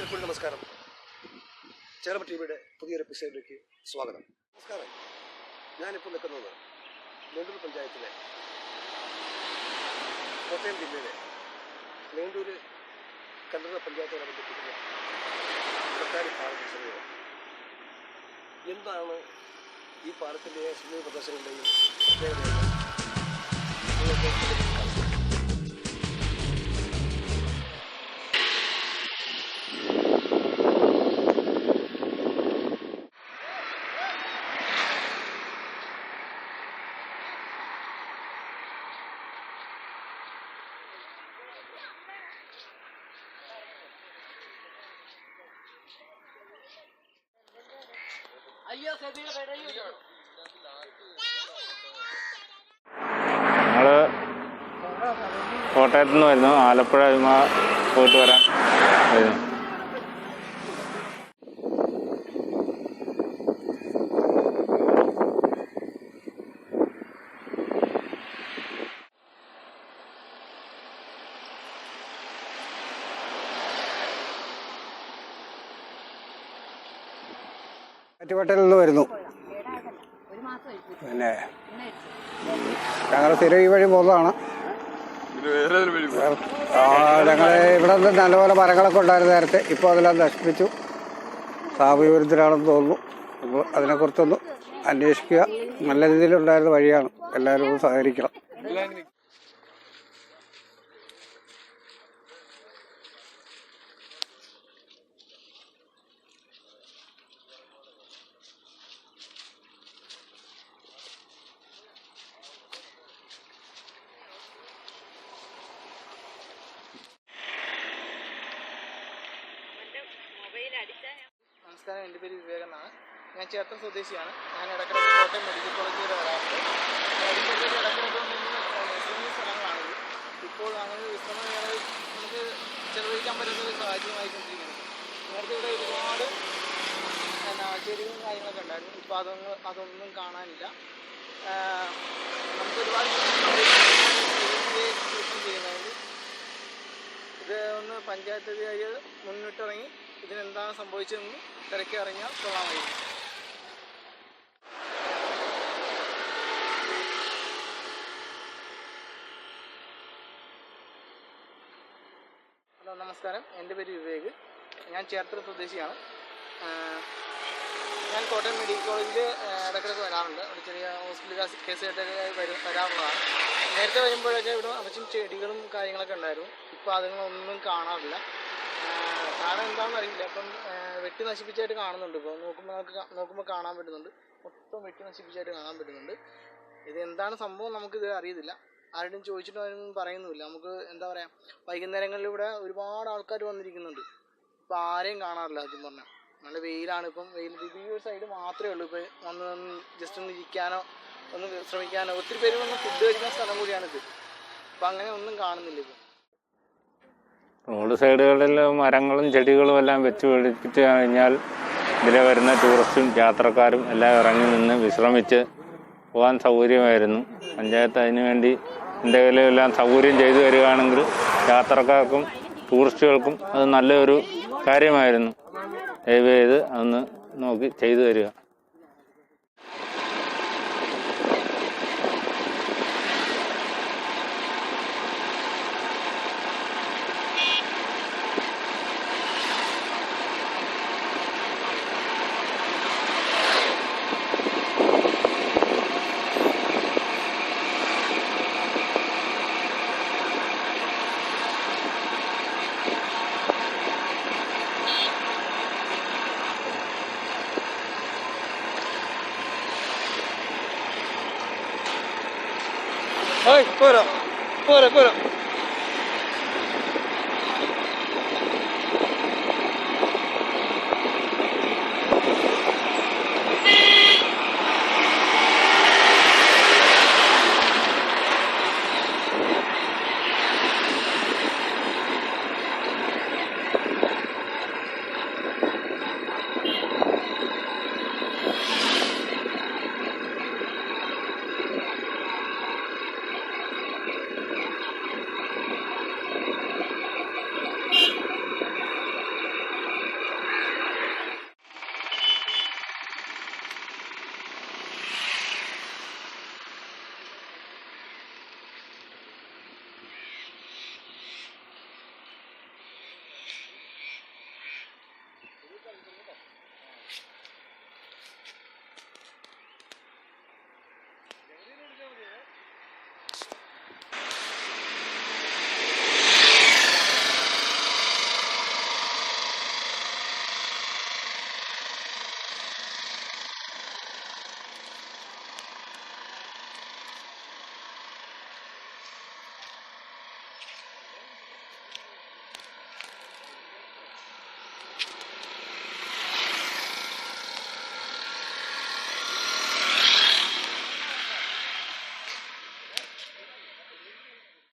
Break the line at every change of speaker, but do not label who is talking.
ഒരിക്കൽ നമസ്കാരം. ചേർമ ടി വിയുടെ പുതിയൊരു എപ്പിസോഡിലേക്ക് സ്വാഗതം. നമസ്കാരം. ഞാനിപ്പോൾ നിൽക്കുന്നത് നെണ്ടൂർ പഞ്ചായത്തിലെ കോട്ടയം ജില്ലയിലെ നെണ്ടൂര് കണ്ടൂർ പഞ്ചായത്തോടെ ബന്ധപ്പെട്ടിരിക്കുന്ന സർക്കാരി പാർക്ക് സമീപം. എന്താണ് ഈ പാലത്തിന്റെ സമീപ പ്രദേശങ്ങളുടെയും പ്രത്യേകതകൾ?
ഞങ്ങൾ കോട്ടയത്തുനിന്ന് വരുന്നു. ആലപ്പുഴ പോയിട്ട് വരാൻ വരുന്നു
ആറ്റുപേട്ടയിൽ നിന്ന് വരുന്നു. പിന്നെ ഞങ്ങൾ സ്ഥിരം ഈ വഴി പോകുന്നതാണ്. ഞങ്ങൾ ഇവിടെ നിന്ന് നല്ലപോലെ മരങ്ങളൊക്കെ ഉണ്ടായിരുന്നു നേരത്തെ. ഇപ്പോൾ അതെല്ലാം നശിപ്പിച്ചു. സാമൂഹ്യവിരുദ്ധരാണെന്ന് തോന്നുന്നു. അപ്പോൾ അതിനെക്കുറിച്ചൊന്ന് അന്വേഷിക്കുക. നല്ല രീതിയിലുണ്ടായിരുന്ന വഴിയാണ്. എല്ലാവരും സഹകരിക്കണം.
നമസ്കാരം എന്റെ പേര് വിവേകനാണ്. ഞാൻ ചേർത്ത സ്വദേശിയാണ്. ഞാൻ ഇടക്കിടക്ക് കോട്ടയം മെഡിക്കൽ കോളേജിൽ വരെ വരാറുണ്ട്. മെഡിക്കൽ സ്ഥലങ്ങളാണിത്. ഇപ്പോൾ അങ്ങനെ വിശ്രമവേള നമുക്ക് ചെലവഴിക്കാൻ പറ്റുന്ന ഒരു സാഹചര്യമായിക്കൊണ്ടിരിക്കുന്നത് നേരത്തെ ഇവിടെ ഒരുപാട് എന്നാ ചെരുവും കാര്യങ്ങളൊക്കെ ഉണ്ടായിരുന്നു. ഇപ്പോൾ അതൊന്നും അതൊന്നും കാണാനില്ല. നമുക്കൊരുപാട് ഇത് ഒന്ന് പഞ്ചായത്ത് അധികാരികൾ മുന്നിട്ടിറങ്ങി ഇതിനെന്താണ് സംഭവിച്ചതെന്ന് തിരക്കി കൊള്ളാൻ കഴിയും ഹലോ നമസ്കാരം. എന്റെ പേര് വിവേക്. ഞാൻ ചേർത്തല സ്വദേശിയാണ്. ഞാൻ കോട്ടയം മെഡിക്കൽ കോളേജിൽ ഇടയ്ക്കിടയ്ക്ക് വരാറുണ്ട്. ഒരു ചെറിയ ഹോസ്പിറ്റൽ കേസായിട്ടൊക്കെ വരും വരാറുള്ളതാണ്. നേരത്തെ വരുമ്പോഴൊക്കെ ഇവിടെ അവശ്യം ചെടികളും കാര്യങ്ങളൊക്കെ ഉണ്ടായിരുന്നു. ഇപ്പോൾ അതുങ്ങളൊന്നും കാണാറില്ല. കാരണം എന്താണെന്ന് അറിയില്ല അപ്പം വെട്ടി നശിപ്പിച്ചായിട്ട് കാണുന്നുണ്ട്. ഇപ്പോൾ നോക്കുമ്പോൾ നമുക്ക് നോക്കുമ്പോൾ കാണാൻ പറ്റുന്നുണ്ട്. മൊത്തം വെട്ടി നശിപ്പിച്ചായിട്ട് കാണാൻ പറ്റുന്നുണ്ട്. ഇത് എന്താണ് സംഭവം നമുക്കിത് അറിയത്തില്ല. ആരുടെയും ചോദിച്ചിട്ട് അതിനൊന്നും പറയുന്നുമില്ല. നമുക്ക് എന്താ പറയുക വൈകുന്നേരങ്ങളിലൂടെ ഒരുപാട് ആൾക്കാർ വന്നിരിക്കുന്നുണ്ട്. ഇപ്പം ആരെയും കാണാറില്ല അതും പറഞ്ഞാൽ നല്ല വെയിലാണ് ഇപ്പം. വെയിൽ ഈ ഒരു സൈഡ് മാത്രമേ ഉള്ളൂ. ഇപ്പോൾ വന്ന് ജസ്റ്റ് ഒന്ന് ഇരിക്കാനോ ഒന്ന് ശ്രമിക്കാനോ ഒത്തിരി പേര് വന്ന് ഫുഡ് കഴിക്കുന്ന സ്ഥലം കൂടിയാണിത്. അപ്പം അങ്ങനെ ഒന്നും കാണുന്നില്ല ഇപ്പം.
റോഡ് സൈഡുകളിൽ മരങ്ങളും ചെടികളും എല്ലാം വെച്ച് പിടിപ്പിച്ച് കഴിഞ്ഞാൽ ഇതിലെ വരുന്ന ടൂറിസ്റ്റും യാത്രക്കാരും എല്ലാം ഇറങ്ങി നിന്ന് വിശ്രമിച്ച് പോകാൻ സൗകര്യമായിരുന്നു. പഞ്ചായത്ത് അതിനുവേണ്ടി എന്തെങ്കിലും എല്ലാം സൗകര്യം ചെയ്തു വരികയാണെങ്കിൽ യാത്രക്കാർക്കും ടൂറിസ്റ്റുകൾക്കും അത് നല്ലൊരു കാര്യമായിരുന്നു. ദയവ് ചെയ്ത് അതൊന്ന് നോക്കി ചെയ്തു തരിക.
പോരാ പോരാ പോരാ